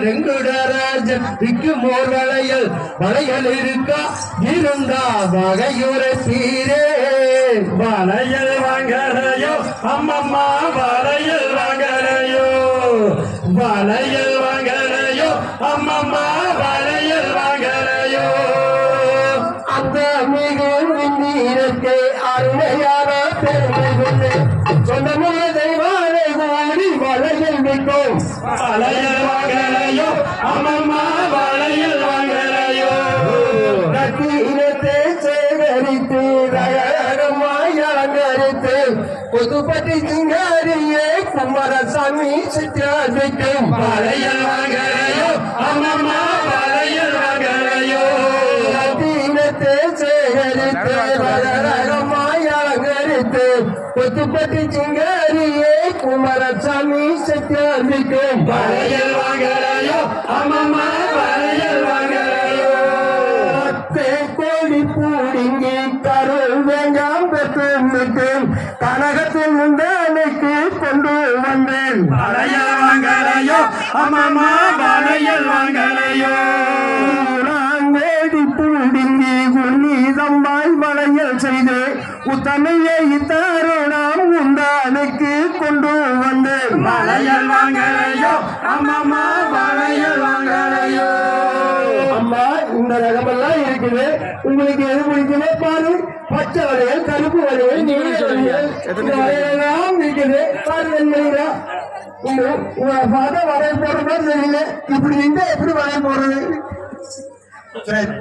மலையல் ரெங்குடராஜன் விக்குமோர் வளையல் வளையல் இருக்கா? இருந்தா வகையுரை சீரே. வளையல் வாங்கலையோ? அம்மம்மா வளையல் வாங்கலையோ? வளையல் வாங்கலையோ? அம்மம்மா வளையல் வாங்கலையோ? அந்த நீருக்கு அருமையான பெருமை விட்டோம் வளையல் வாங்கலையோ அம்மம்மா வளையல் வாங்கலையோ நக்கீரத்தை சேகரித்து ரகரகமாய் அலங்கரித்து புதுப்பட்டி சிங்காரியே குமாரசாமி சித்திராஜிக்கும் வளையல் வாங்கலையோ அம்மம்மா வளையல் வாங்கலையோ நக்கீரத்தை சேகரித்து ரகரகமாய் அலங்கரித்து புதுப்பட்டி சிங்காரியே குமரசாமி சித்திராஜிக்கும் வளையல் வாங்கலையோ அம்மம்மா வளையல் வாங்கலையோ. பத்து கோடி பூடிங்கி கருள் வேங்காம் பெற்று நிற்கும் கனகத்தின் முந்தானைக்கு கொண்டு வந்தேன். வளையல் வாங்கலையோ அம்மம்மா வளையல் வாங்கலையோ. உத்தமையை இத்தருணம் உந்தானுக்கு கொண்டு வந்தேன் வளையல் வாங்கலையோ? அம்மம்மா வளையல் வாங்கலையோ? அம்மா இந்த ரகமெல்லாம் இருக்குது. உங்களுக்கு எது பிடிக்குமோ பாரு. பச்சை வளையல் கருப்பு வளையல் நீல வளையல் இந்த வளையலாம் இருக்குது. பாரு நண்பர்களா உங்க பார்த்தா வளையல் போடுற மாதிரி தெரியல. இப்படி இருந்தா எப்படி வளையல் போடுறது? சரி.